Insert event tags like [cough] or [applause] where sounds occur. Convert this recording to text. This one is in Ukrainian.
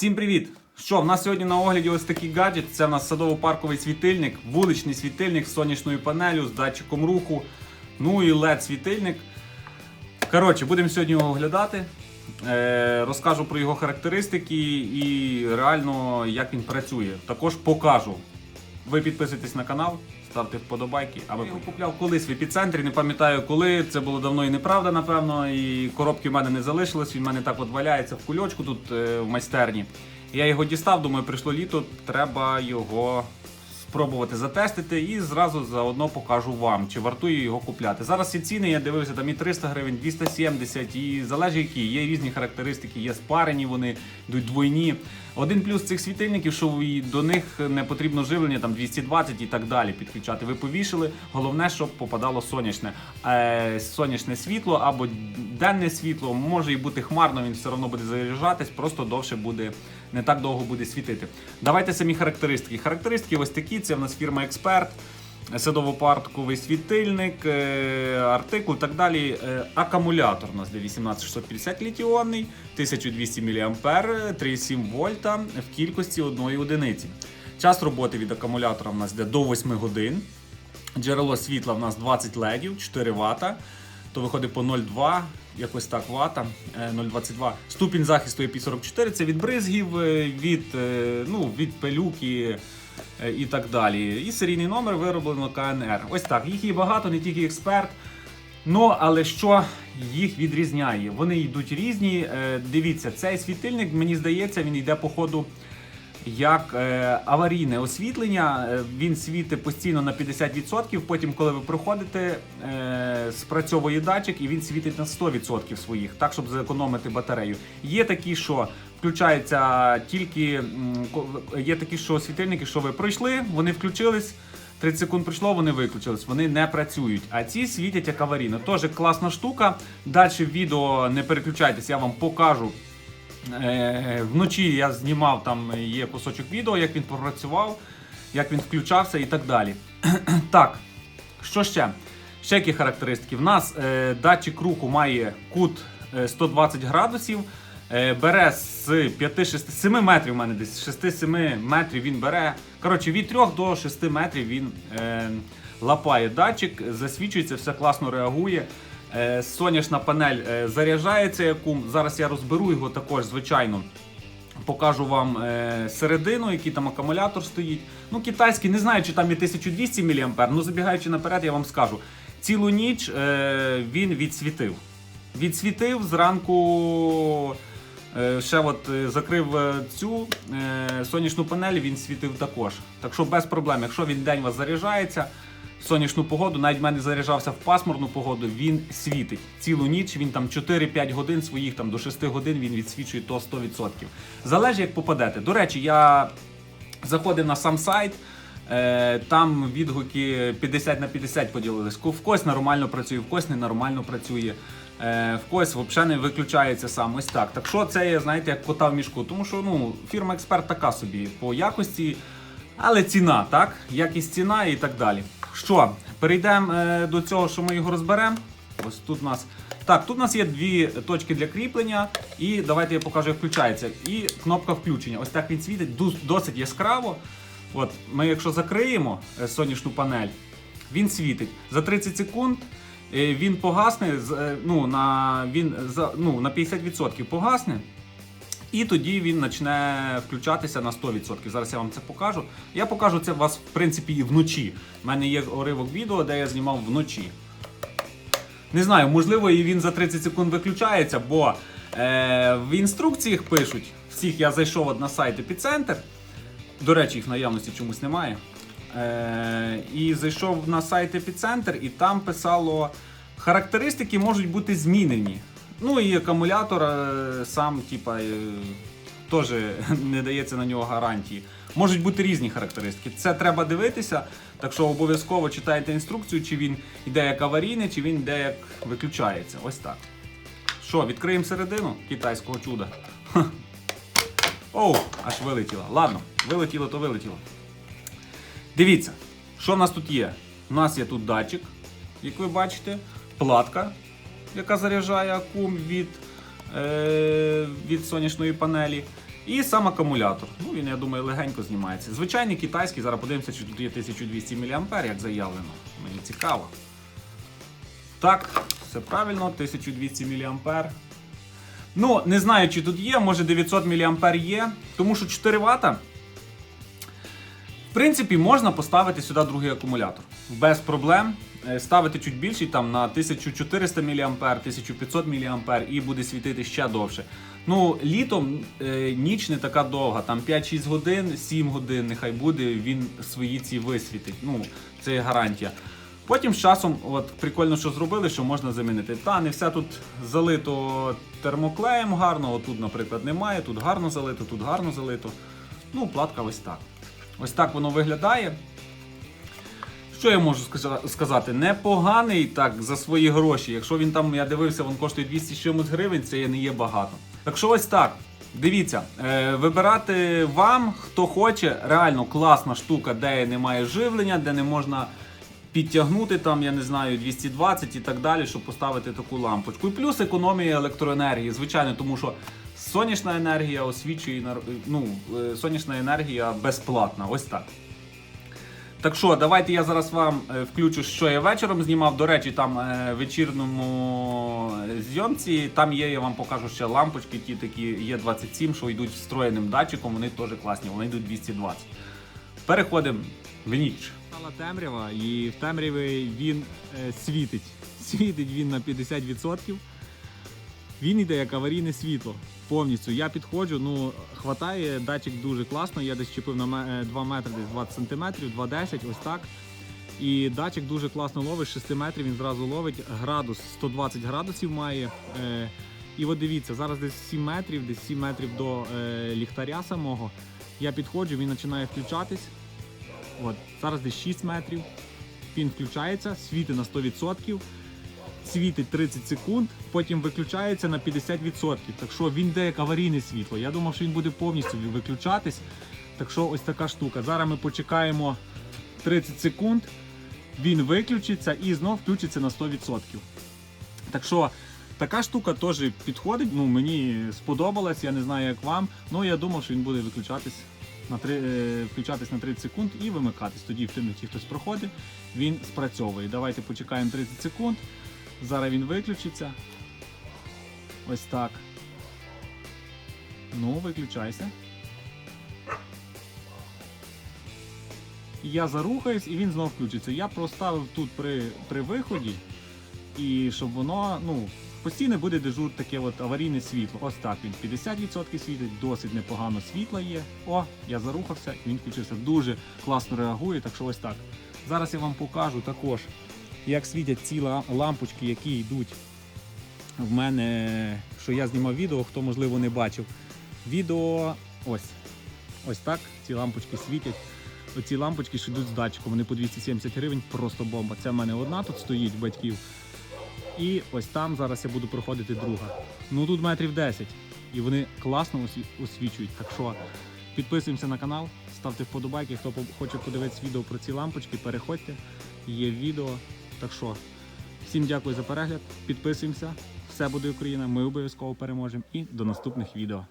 Всім привіт! Що, в нас сьогодні на огляді ось такий гаджет. Це в нас садово-парковий світильник, вуличний світильник з сонячною панелю, з датчиком руху, ну і LED світильник. Коротше, будемо сьогодні його оглядати. Е, розкажу про його характеристики і реально як він працює. Також покажу. Ви підписуйтесь на канал, ставте вподобайки. А ми його купляв колись в епіцентрі, не пам'ятаю коли. Це було давно і неправда, напевно. І коробки в мене не залишилось. Він в мене так от валяється в кульочку тут е, в майстерні. Я його дістав, думаю, прийшло літо, треба його спробувати затестити і зразу заодно покажу вам, чи вартує його купляти. Зараз ці ціни, я дивився, там і 300 гривень, 270, і залежить які. Є різні характеристики, є спарені, вони йдуть двойні. Один плюс цих світильників, що до них не потрібно живлення, там 220 і так далі підключати. Ви повішали. Головне, щоб попадало сонячне. Е, сонячне світло або денне світло, може і бути хмарно, він все одно буде заряджатись, просто довше буде, не так довго буде світити. Давайте самі характеристики. Характеристики ось такі: це в нас фірма Експерт. Садово-парковий світильник, е, артикул і так далі. Е, Акумулятор у нас де 18650 літіонний, 1200 мА, 3,7 вольта в кількості одної одиниці. Час роботи від акумулятора у нас йде до 8 годин. Джерело світла в нас 20 ледів, 4 Вт. То виходить по 0,2, якось так вата, е, 0,22. Ступінь захисту IP44 це від бризгів, е, від, е, ну, від пилюки е, і так далі. І серійний номер вироблено КНР. Ось так. Їх є багато, не тільки експерт. Ну, але що їх відрізняє? Вони йдуть різні. Е, Дивіться, цей світильник, мені здається, він йде по ходу як е, аварійне освітлення. Е, Він світить постійно на 50%. Потім, коли ви проходите, е, спрацьовує датчик і він світить на 100% своїх, так щоб зекономити батарею. Є такі, що включаються тільки є такі, що світильники, що ви пройшли, вони включились. 30 секунд пройшло, вони виключились, вони не працюють. А ці світять як аварійно. Теж класна штука. Далі відео не переключайтесь, я вам покажу. Е, Вночі я знімав там є кусочок відео, як він попрацював, як він включався і так далі. [clears throat] так, що ще? Ще які характеристики? В нас е, датчик руху має кут е, 120 градусів. Е, бере з 5-6 7 метрів у мене десь 6-7 метрів він бере. Коротше, від 3 до 6 метрів він е, лапає датчик, засвічується, все класно реагує. Е, сонячна панель е, заряджається. Яку зараз я розберу його також, звичайно. Покажу вам е, середину, який там акумулятор стоїть. Ну, китайський, не знаю, чи там є 1200 мА, ну забігаючи наперед, я вам скажу. Цілу ніч він відсвітив. Відсвітив зранку. Ще от закрив цю сонячну панель, він світив також. Так що без проблем, якщо він день у вас заряджається, сонячну погоду, навіть в мене заряджався в пасмурну погоду, він світить. Цілу ніч він там 4-5 годин своїх там до 6 годин він відсвічує то 100%. Залежить, як попадете. До речі, я заходив на сам сайт. е, Там відгуки 50 на 50 поділились. В когось нормально працює, в когось ненормально працює, е, в когось взагалі не виключається сам. Ось так. Так що це є, знаєте, як кота в мішку. Тому що ну, фірма експерт така собі по якості, але ціна, так? Якість ціна і так далі. Що, перейдемо е, до цього, що ми його розберемо. Ось тут у нас. Так, тут у нас є дві точки для кріплення, і давайте я покажу, як включається. І кнопка включення. Ось так він світить досить яскраво. От, ми якщо закриємо е, сонячну панель, він світить. За 30 секунд е, він погасне, ну, на, він ну, на 50% погасне. І тоді він почне включатися на 100%. Зараз я вам це покажу. Я покажу це вас, в принципі, і вночі. У мене є уривок відео, де я знімав вночі. Не знаю, можливо, і він за 30 секунд виключається, бо е, в інструкціях пишуть, всіх я зайшов на сайт Епіцентр. До речі, їх наявності чомусь немає. Е, і зайшов на сайт Епіцентр, і там писало, характеристики можуть бути змінені. Ну і акумулятор е, сам, типа, е, теж [laughs] не дається на нього гарантії. Можуть бути різні характеристики. Це треба дивитися. Так що обов'язково читайте інструкцію, чи він йде як аварійний, чи він йде як виключається. Ось так. Що, відкриємо середину китайського чуда. Оу, аж вилетіло. Ладно, вилетіло, то вилетіло. Дивіться, що в нас тут є? У нас є тут датчик, як ви бачите, платка, яка заряджає акум від, е, від сонячної панелі. І сам акумулятор. Ну, він, я думаю, легенько знімається. Звичайний китайський, зараз подивимося, чи тут є 1200 мА, як заявлено. Мені цікаво. Так, все правильно, 1200 мА. Ну, не знаю, чи тут є, може 900 мА є, тому що 4 Вт. В принципі, можна поставити сюди другий акумулятор. Без проблем. Е, Ставити чуть більший, там на 1400 мА, 1500 мА і буде світити ще довше. Ну, літом е, ніч не така довга, там 5-6 годин, 7 годин, нехай буде, він свої ці висвітить. Ну, це гарантія. Потім з часом, от прикольно, що зробили, що можна замінити. Та не все тут залито термоклеєм гарно, отут, наприклад, немає, тут гарно залито, тут гарно залито. Ну, платка ось так. Ось так воно виглядає. Що я можу сказати? Непоганий так за свої гроші. Якщо він там, я дивився, він коштує 200 з чимось гривень, це не є багато. Так що ось так. Дивіться, е, вибирати вам, хто хоче, реально класна штука, де немає живлення, де не можна підтягнути там, я не знаю, 220 і так далі, щоб поставити таку лампочку. І плюс економія електроенергії, звичайно, тому що сонячна енергія освічує ну, е, сонячна енергія безплатна. Ось так. Так що, давайте я зараз вам е, включу, що я вечором знімав. До речі, там е, в вечірньому е, зйомці, там є, я вам покажу ще лампочки, ті такі є 27, що йдуть встроєним датчиком, вони теж класні, вони йдуть 220. Переходимо в ніч. Стала темрява, і в темряві він світить. Світить він на 50%. Він йде як аварійне світло. Повністю. Я підходжу, ну хватає, датчик дуже класно. Я десь чіпив на е, 2 метри, десь 20 сантиметрів, 2,10, ось так. І датчик дуже класно ловить, 6 метрів він зразу ловить. Градус 120 градусів має. Е, і от дивіться, зараз десь 7 метрів, десь 7 метрів до е, ліхтаря самого. Я підходжу, він починає включатись. От, зараз десь 6 метрів. Він включається, світить на 100%, світить 30 секунд, потім виключається на 50%. Так що він йде як аварійне світло. Я думав, що він буде повністю виключатись. Так що ось така штука. Зараз ми почекаємо 30 секунд, він виключиться і знов включиться на 100%. Так що така штука теж підходить. Ну, мені сподобалась, я не знаю, як вам. Ну я думав, що він буде виключатись на три, е, включатись на 30 секунд і вимикатись. Тоді в темноті хтось проходить, він спрацьовує. Давайте почекаємо 30 секунд. Зараз він виключиться. Ось так. Ну, виключайся. Я зарухаюсь і він знов включиться. Я проставив тут при, при виході, і щоб воно, ну, постійно буде дежур таке от аварійне світло. Ось так він 50% світить, досить непогано світла є. О, я зарухався, він включився. Дуже класно реагує, так що ось так. Зараз я вам покажу також, як світять ці лампочки, які йдуть в мене, що я знімав відео, хто можливо не бачив. Відео ось. Ось так ці лампочки світять. Оці лампочки, що йдуть з датчиком, вони по 270 гривень, просто бомба. Це в мене одна тут стоїть батьків. І ось там зараз я буду проходити друга. Ну тут метрів 10. І вони класно освічують. Так що підписуємося на канал, ставте вподобайки. Хто хоче подивитися відео про ці лампочки, переходьте. Є відео. Так що, всім дякую за перегляд. Підписуємося. Все буде Україна. Ми обов'язково переможемо. І до наступних відео.